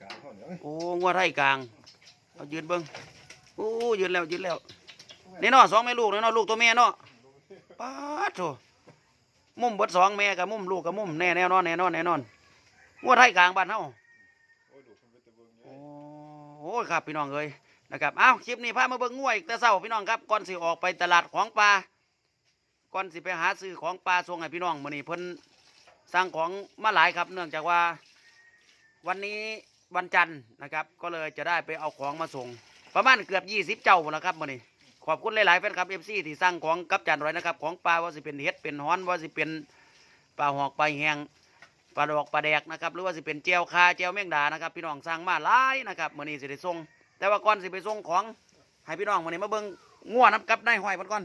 กลางเขาเนี่ยโอ้งัวไทยกลางเอายืนเบิ้งโอ้ยืนแล้วยืนแล้วนี่เนาะสองแม่ลูกนี่เนาะลูกตัวแม่เนาะป้าดโถมุมเบิดสองแม่กับมุมลูกกับมุมแน่แน่นอนแน่นอนแน่นอนงัวไทยกลางบ้านเฮาโอ้ยดูคนเป็นตะเบิงเยโอ้อะโหครับพี่น้องเอ้ยนะครับอ้าวคลิปนี้พามาเบิ่งงัวอีกแต่เช้าพี่น้องครับก่อนสิออกไปตลาดของปลาก่อนสิไปหาซื้อของปลาส่งให้พี่น้องมื้อนี้เพิ่นสั่งของมาหลายครับ เนื่องจากว่า วันนี้ วันจันทร์นะครับ ก็เลยจะได้ไปเอาของมาส่ง ประมาณเกือบ20เจ้าแล้วครับมื้อนี้ขอบคุณหลายๆแฟนคลับ FC ที่สั่งของกับจันร้อยนะครับ ของปลาว่าสิเป็นเห็ดเป็นฮ้อนว่าสิเป็นปลาหอกปลาแหงปลาดอกปลาแดกนะครับหรือว่าสิเป็นเจียวคาเจียวแมงดานะครับ พี่น้องสั่งมาหลายนะครับมื้อนี้สิได้ส่งแต่ว่าก่อนสิไปส่งของให้พี่น้องมื้อนี้มาเบิ่งงัวน้ำกับได้หอยพันก่อน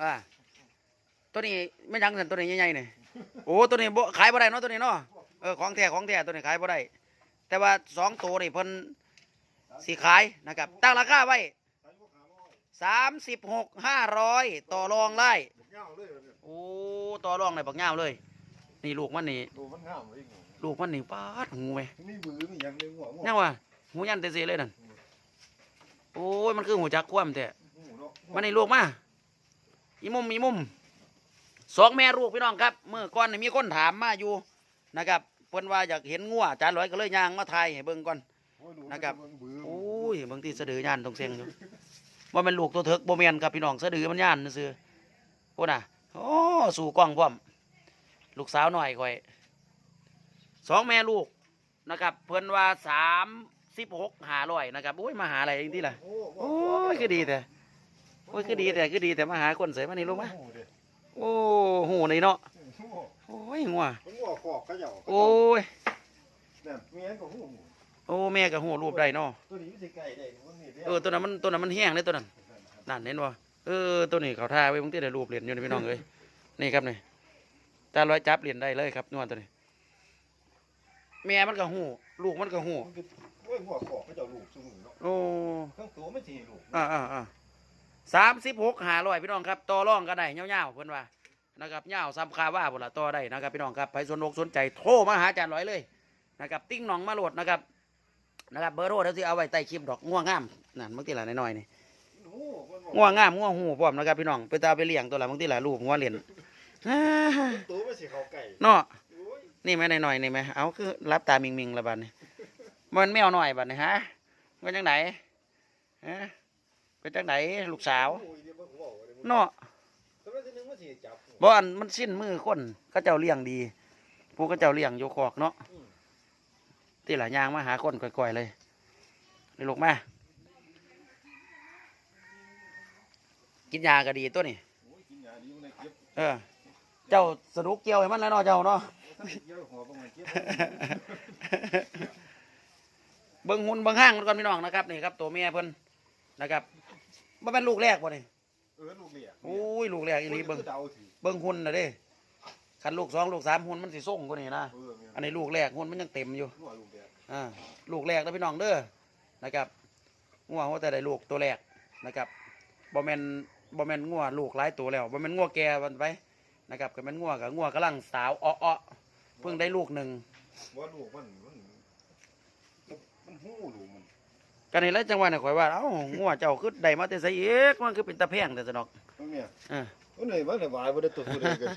อ่าตัวนี้ไม่ยังสันตัวนี้ใหญ่ๆนี่โอ้ตัวนี้บ่ขายบ่ได้เนาะตัวนี้เนาะเออของแท้ของแท้ตัวนี้ขายบ่ได้ แต่ว่าสองตัวนี่เพิ่นสิขายนะครับ ตั้งราคาไว้สามสิบหกห้าร้อยต่อรองได้บุกเงาเลยเนี่ยโอ้ต่อรองได้บักยาวเลย นี่ลูกมันนี่ดูมันงามเลยลูกมันนี่ปาดหูไหมมีบือมีอย่างหนึงหัวหัวยังวะหูยันเตะเสเลยนั่นโอ้ยมันคือหูจักคว่ำแต่หูเนาะมันนี่ลูกมาอีมุมอีมุมสองแม่ลูกพี่น้องครับเมื่อก่อนนี่มีคนถามมาอยู่นะครับเพิ่นว่าอยากเห็นงัวจานร้อยก็เลยย่างมาถ่ายให้เบิ่งก่อนโอ้ยดูนะครับมับือโอ้ยบางทีสะดือย่านตรงเสียงอยู่ว่ามันลูกตัวเถิกโบเมียนครับพี่น้องสะดือมันย่านซื่อๆโอ้น่ะโอ้สู่กล้องพร้อม ลูกสาวหน่อยค่อยสองแม่ลูกนะครับ เพิ่นว่าสามสิบหกหาร้อยนะครับโอ้ยมาหาอะไรเองที่ล่ะโอ้โอ้ยคือดีแต่โอ้ยคือดีแต่คือดีแต่มาหาคนเสยมานี่ลูกมะหูเด้โอ้โหนี่เนาะ หูโอ้ยงัวมันหัวขอกเขาเจ้าโอ้ยเนี่ยเมียก็หูหูโอ้แม่กับหูรูปได้เนาะตัวนี้มันสิไก่ได้มันนี่เด้เออตัวนั้นมันตัวนั้นมันแห้งเลยตัวนั้นนั่นเห็นบ่เออตัวนี้เขาท่าไว้บางทีได้รูปเหรียญอยู่นี่พี่น้องเอ้ยนี่ครับนี่ตาร้อยจับเหรียญได้เลยครับนวลตัวนี้แม่มันก็หูลูกมันก็หูมันคือโอ้ยหัวขอกเขาเจ้าลูกซุมือเนาะโอ้ทั้งตัวไม่สิลูกอ่าอ่าอ่าสามสิบหกหาร้อยพี่น้องครับต่อรองกันได้เงาวๆเพิ่นว่า นะครับเงาวซ้ำคาว่าบุละต่อได้นะครับพี่น้องครับไปสนอกสนใจโทรมาหาอาจารย์ร้อยเลยนะครับติ้งหนองมาโหลดนะครับนะครับเบอร์โทรเดี๋ยวสิเอาไว้ใต้คลิปดอกง่วงงามนั่นบางทีละน้อยๆนี่หูมันบอกง่วงงามง่วงหูพร้อมนะครับพี่น้องไปตาไปเลี้ยงตัวละบางทีละลูกง่วงเลี้ยนตัวไม่สิเขาไก่เนาะโอ้ยนี่ไหมหน่อยๆนี่ไหมเอาคือรับตามิงมิงๆละบัดนี่มันแมวหน่อยบัดนี่ฮะเป็นจังไหนฮะเป็นจังไหนลูกสาวโอ้ยเดี๋ยวมันหัวเอาเลยเนาะ แต่ว่าทีนึงมันสิจับบ่อันมันสิ้นมือคนเขาเจ้าเลี้ยงดี ผู้เขาเจ้าเลี้ยงอยู่คอกเนาะที่หลายยางมาหาคนก่อยๆเลยนี่ลูกมากินยาก็ดีตัวนี่โอ้ยกินยาดีมันได้เก็บเออ เจ้าสนุกเกี่ยวให้มันแล้วเนาะเจ้าเนาะถ้าเกี่ยวหัวประมาณเก็บเบิ้งหุ่นเบิ้งห้างมันก่อนพี่น้องนะครับนี่ครับตัวเมียเพิ่นนะครับบ่เป็นลูกแรกบ่นี่เออลูกเหลี่ยโอ้ยลูกแรกอีหลีเบิ้ง เดาถือเบิ้งหุ่นน่ะเด้คันลูกสองลูกสามหุ่นมันสิส่งกว่านี่นะเออแม่อันนี้ลูกแรกหุ่นมันยังเต็มอยู่หัวลูกเหลี่ยอ่า ลูกแรกนะพี่น้องเด้อ นะครับงัวเขาแต่ได้ลูกตัวแรกนะครับบ่แม่นบ่แม่นงัวลูกหลายตัวแล้วบ่แม่นงัวแก่วันไปนะครับก็แม่นงัวกับงัวกำลังสาวอ้อๆเพิ่งได้ลูกหนึ่งว่าลูกมันมันมันหูลูกมันกันนี่แหล้วจังหวะนี่ข่อยว่าเอ้างัวเจ้าคือได้มาแต่ไสเอกมันคือเป็นตะแพงแต่สนอกมันเนี่ยเออ มันเลยมันเลยวายบ่ได้ตัวตัวเดียวกัน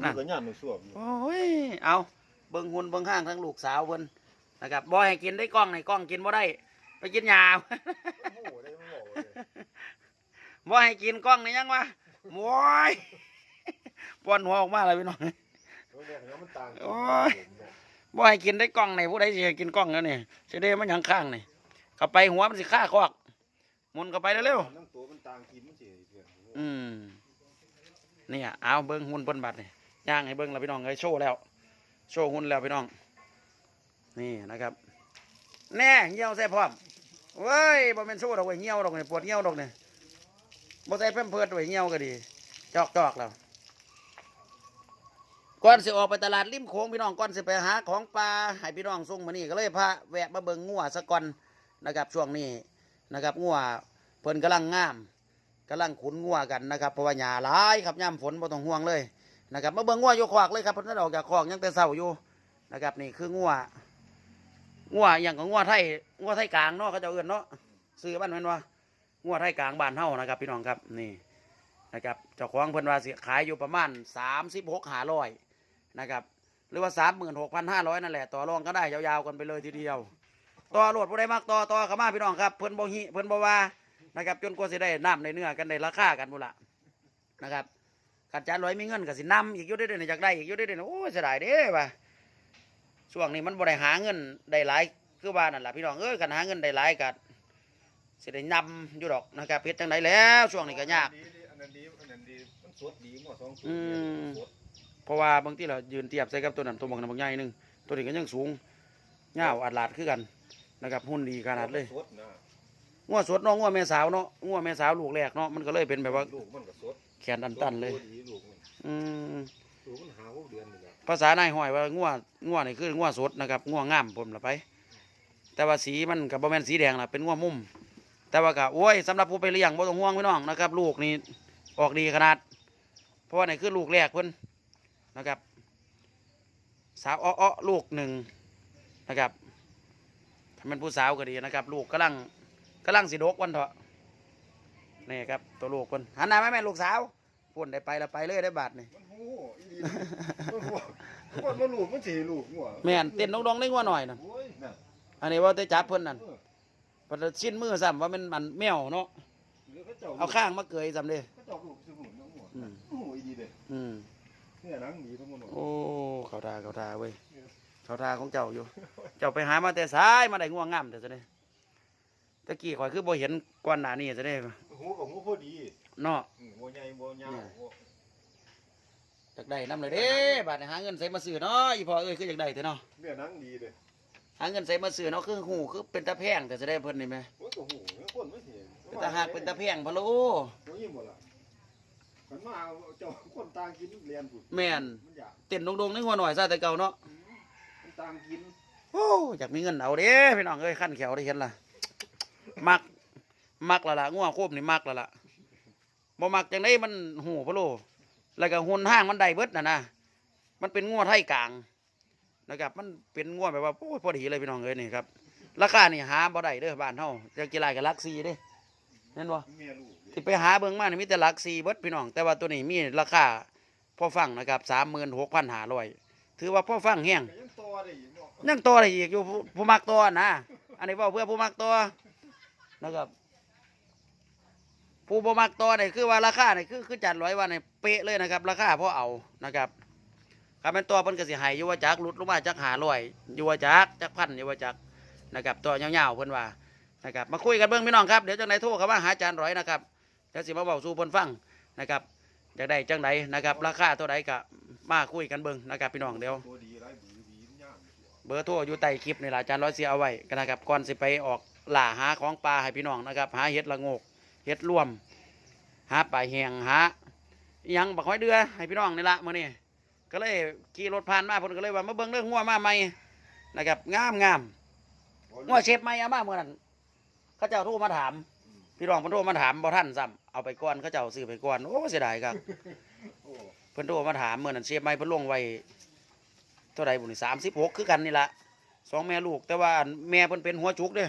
มันก็ย่านมันสวบอยู่โอ้ยเอาเบิ่งหุ่นเบิ่งห้างทั้งลูกสาวเพิ่นนะครับบ่ให้กินได้กล้องในกล้องกินบ่ได้ ไปกินยาหูได้มันบอกเลยบ่ให้กินกล้องนี่ยังวะโว้ยป้อนหัวออกมาเลยพี่น้องมันบอกมันต่างโอ้ยบ่ให้กินได้กล้องในผู้ใดสิให้กินกล้องแล้วนี่สิได้มันหยังข้างนี่เข้าไปหัวมันสิฆ่าคอกหมุนเข้าไปเร็วทั้งตัวมันต่างกินมันสิเพื่อนๆ อืมเนี่ยเอาเบิ่งหุ่นเพิ่นบัดนี่ยย่างให้เบิ่งแล้วพี่น้องเอ้ยโชว์แล้ว โชว์หุ่นแล้วพี่น้อง นี่นะครับ แน่เหี่ยวใส่พร้อมเว้ยบ่แม่นโชว์ดอกเว้ยเหี่ยวดอกเนี่ยปวดเหี่ยวดอกเนี่ยบ่ใส่แพมเพิร์ดไว้เหี่ยวก็ดี จอกจอกแล้วก่อนสิออกไปตลาดริมโค้งพี่น้องก่อนสิไปหาของปลาให้พี่น้องส่งมานี่ก็เลยพาแวะมาเบิ่งงัวสะก่อนนะครับช่วงนี้นะครับงัวเพิ่นกำลังงาม กำลังขุนงัวกันนะครับเพราะว่าหญ้าหลายครับย่ำฝนบ่ต้องห่วงเลยนะครับมาเบิ่งงัวอยู่ขอกเลยครับเพิ่นดออกจากขอกยังแต่เช้าอยู่นะครับนี่คืองัวงัวอย่างของงัวไทยงัวไทยกลางเนาะเขาจะเอื้อนเนาะซื้อบ้านแม่นว่างัวไทยกลางบ้านเฮานะครับ พี่น้องครับนี่นะครับเจ้าของเพิ่นว่าสิขายอยู่ประมาณสามสิบหกหาร้อยนะครับหรือว่าสามหมื่นหกพันห้าร้อยนั่นแหละต่อรองก็ได้ยาวๆกันไปเลยทีเดียว ต่อโหลดผู้ใดมากต่อต่อข้ามาพี่น้องครับ เพิ่นบ่ฮิเพิ่นบ่ว่า นะครับจนกว่าสิได้น้ำได้เนื้อกันได้ราคากันบุนละนะครับขันจานร้อยมีเงินก็สินำอีกอยู่ได้เด้ออยากได้อีกอยู่ได้เด้อโอ้ยเสียดายเด้ว่ะช่วงนี้มันบ่ได้หาเงินได้หลายคือว่านั่นแหละพี่น้องเอ้ยกันหาเงินได้หลายก็สิได้นำอยู่ดอกนะครับเฮ็ดจังไดแล้วช่วงนี้ก็ยากอันนั้นดีอันนั้นดีมันสดดีหมดสองตัวอืมสดเพราะว่าบางทีเรายืนเทียบใส่กับตัวนั้นตัวบางนั้นบางใหญ่หนึงตัวนี้ก็ยังสูงยาวอัดลาดคือกันนะครับ หุ่นดีขนาดเลยสดนะ งัวสดเนาะงัวแม่สาวเนาะงัวแม่สาวลูกแรกเนาะมันก็เลยเป็นแบบว่าลูกมันก็สดแขนตันๆเลยสดดีลูกมันอืมลูกมันหาหกเดือนนี่แหละภาษานายห้อยว่างัวงัวนี่คืองัวสดนะครับงัวงามผมละไป แต่ว่าสีมันกับบ่แม่นสีแดงล่ะเป็นงัวมุม แต่ว่าก็โอ้ยสำหรับผู้ไปเลี้ยงบ่ต้องห่วงพี่น้องนะครับ ลูกนี่ออกดีขนาด เพราะว่านี่คือลูกแรกเพิ่นนะครับ สาวอ้อๆลูกหนึ่งนะครับถ้าเป็นผู้สาวก็ดีนะครับ ลูกกำลัง กำลังสิดกวันเถอะนี่ครับตัวลูกเพิ่นหันหน้ามาแม่ลูกสาวปุ่นได้ไปแล้วไปเลยได้บาทนี่มันโหอีหลีมันหัวมันมาลูกมันสีลูกหัวแม่นเต้นดองๆได้งัวหน่อยน่ะโอ้ยน่ะอันนี้ว่าได้จับเพิ่นนั่นเออเพิ่นชิ้นมือซ้ำว่ามันมันแมวเนาะหรือเขาเจ้าเอาข้างมาเกยซ้ำเด้เขาเจ้าลูกสมุนน้องหัวอืมโอ้โหอีดีเด้อืมเนี่ยหนังดีทั้งหมดโอ้เขาทาเขาทาเว้ยเขาทาของเจ้าอยู่ เจ้าไปหามาแต่ซ้ายมาได้ง่วงงามแต่ซะเด้ ตะกี้ข่อยคือบ่เห็นก่อนหน้านี้ซะเด้หูกับหูพอดีเนาะอืมหัวใหญ่หัวยาวหัวอยากได้นํเลยเด้บาดนี้หาเงินใส่มาซื้อเนาะอีพ่อเอ้ยคืออยากได้แต่เนาะเนี่ยหนังดีเด้หาเงินใส่มาซื้อเนาะคือหูคือเป็นตาแพงแต่ซะเด้เพิ่นนี่แหมโอ้ยก็หูเนี่ยคนไม่เห็นเป็นตาหักเป็นตาแพงพะโลโอ้ยหมดละมันมาเอาเจ้าคนต่างกินเรียนผุดแม่นมันอยากเต้นดงๆในหัวหน่อยซะแต่เก่าเนาะมันต่างกินโอ้อยากมีเงินเอาเด้พี่น้องเอ้ยขั้นแขวได้เห็นล่ะ มัก มักละล่ะง่วงโคบนี่มักละล่ะบ่มักจังได้มันหูพะโลแล้วก็หุ่นห้างมันได้เบิดน่ะนะมันเป็นง่วไทยกลางนะครับ มันเป็นง่วแบบว่าโอ้ยพอดีเลยพี่น้องเอ้ยนี่ครับราคานี่หาบ่ได้เด้อบ้านเฮาจะกีฬากับลักซีเด้เห็นบ่ยลูกที่ไปหาเบิ่งมานี่มีแต่ลักซีเบิดพี่น้อง แต่ว่าตัวนี้มีราคาพอฟังนะครับ36,500ถือว่าพอฟังแฮงก็ยังต่อได้อีกเนาะยังตัวอะไรอีกอยู่ผู้มักตัวนะ อันนี้ว่าเพื่อผู้มักตัว นะครับ ผู้บมักตัวนี่คือว่าราคาเนี่คือคือจัดร้อยวันนี่เป๊ะเลยนะครับ ราคาพอเอานะครับคำเป็นตัวเพิ่นก็สิให้อยู่ว่าจักหลุดลงมาจักหาร้อยยู่ว่าจักจักพันยู่ว่าจักนะครับตัวยาวๆเพิ่นว่านะครับมาคุยกันเบิ่งพี่น้องครับเดี๋ยวจังไดโทรเข้ามาหาจารย์ร้อยนะครับเดี๋ยวสิมาเว้าสู่เพิ่นฟังนะครับอยากได้จังไดนะครับ ราคาเท่าใดก็มาคุยกันเบิ่งนะครับพี่น้องเดี๋ยวตัวดีไรบือดีมันย่างอยู่เบอร์โทรอยู่ใต้คลิปนี่ล่ะอาจารย์ร้อยเสียเอาไว้กันนะครับก่อนสิไปออก ล่าหาของปลาให้พี่น้องนะครับ หาเห็ดละงกเห็ดร่วม หาปลาแหงหายังบักห้อยเดือให้พี่น้องนี่ละมื้อนี้ก็เลยขี่รถผ่านมาเพิ่นก็เลยว่ามาเบิ่งเรื่องงัวมาใหม่นะครับงามงามงัวเชฟใหม่เอามาเมื่อนั้นเขาเจ้าโทรมาถาม พี่น้องเพิ่นโทรมาถามบ่ทันซ้ำเอาไปก่อนเขาเจ้าซื้อไปก่อนโอ้เสียดายครับเพิ่นโทรมาถามเมื่อนั้นเชฟใหม่เพิ่นลงไว้เท่าใดบุนี่สามสิบหกคือกันนี่ละสองแม่ลูกแต่ว่าแม่เพิ่นเป็นหัวจุกเด้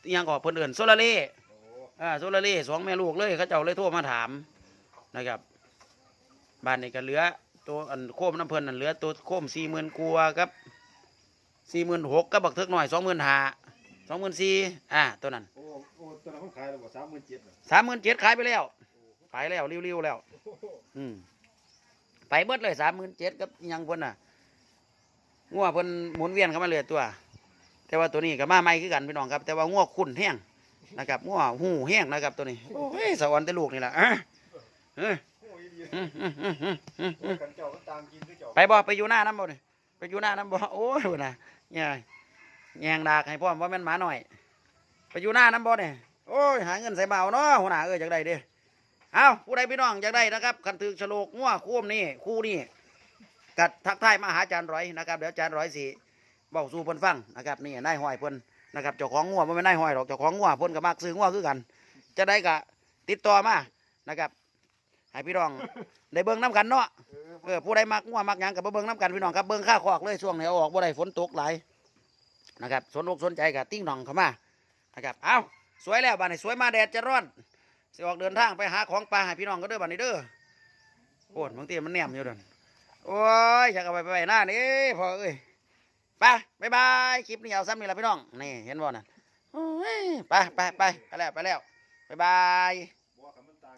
อโอ้อิหยังก็เพิ่นเอิ้นโซลาเล่โอ้อ่าโซลาเล่สองแม่ลูกเลยเขาเจ้าเลยโทรมาถามนะครับบ้านนี้ก็เหลือตัวอันโคมน้ำเพิ่นนั่นเหลือตัวโคมสี่หมื่นกัวาครับสี่หมื่นหกก็บักเทิกหน่อยสองหมื่นห้าสองหมื่นสี่อ่าตัวนั้นโอ้โอ้ตอนนั้นมันขายแล้วบ่สามหมื่นเจ็ดน่ะสามหมื่นเจ็ดขายไปแล้วขายแล้วริ้วๆแล้ว อืมไปเบิดเลยสามหมื่นเจ็ดกับอิหยังเพิ่นน่ะงัวเพิ่นหมุนเวียนเข้ามาเลยตัว แต่ว่าตัวนี้ก็มาใหม่คือกันพี่น้องครับ แต่ว่างัวขุ่นแห้งนะครับงัวหูแห้งนะครับตัวนี้โอ้ยสวรรค์แต่ลูกนี่แหละเออ้ยดีอืมอืมอืมอืมอืมโอ้ยกันเจ้าก็ตามกินคือเจ้าไปบ่ไปอยู่หน้าน้ำบ่นี่ไปอยู่หน้าน้ำบ่โอ้ยนะเนี่ยแยงดากให้พ่อมว่าแม่นหมาหน่อย ไปอยู่หน้าน้ำบ่เนี่ยโอ้ยหาเงินใส่เบาเนาะหัวหน้าเอ้ยจากได้เด้เอาผู้ใดพี่น้องอยากได้นะครับคันถือฉลกงัวคู่นี่คู่นี่กัดทักทายมาหาจารย์ร้อยนะครับเดี๋ยวจารย์ร้อยสิ เบาสู่เพิ่นฟังนะครับนี่นายห้อยเพิ่นนะครับเจ้าของงัวมันไม่นายห้อยหรอกเจ้าของงัวเพิ่นกับมักซื้องัวคือกัน จะได้กะติดต่อมานะครับให้พี่น้องได้เบิ้งน้ำกันเนาะเออผู้ใดมักงัวมักหยังกับเบิ้งน้ำกันพี่น้องครับเบิ้งข้าคอกเลยช่วงไหนออกบ่ได้ฝนตกหลายนะครับสนอกสนใจกับติ้งน้องเข้ามานะครับเอาสวยแล้วบ้านนี้สวยมาแดดจะร้อนสิออกเดินทางไปหาของปลาให้พี่น้องก็เด้อบ้านนี้เด้อโอ้บางทีมันแหนมอยู่เดินโอ้ยฉันก็ไปไปหน้านี่พอเอ้ย ไปบายบายคลิปนี้เอาซ้ำนี่แหละพี่น้องนี่เห็นบ่นั่นไปไปไปไปแล้วไปแล้วบายบาย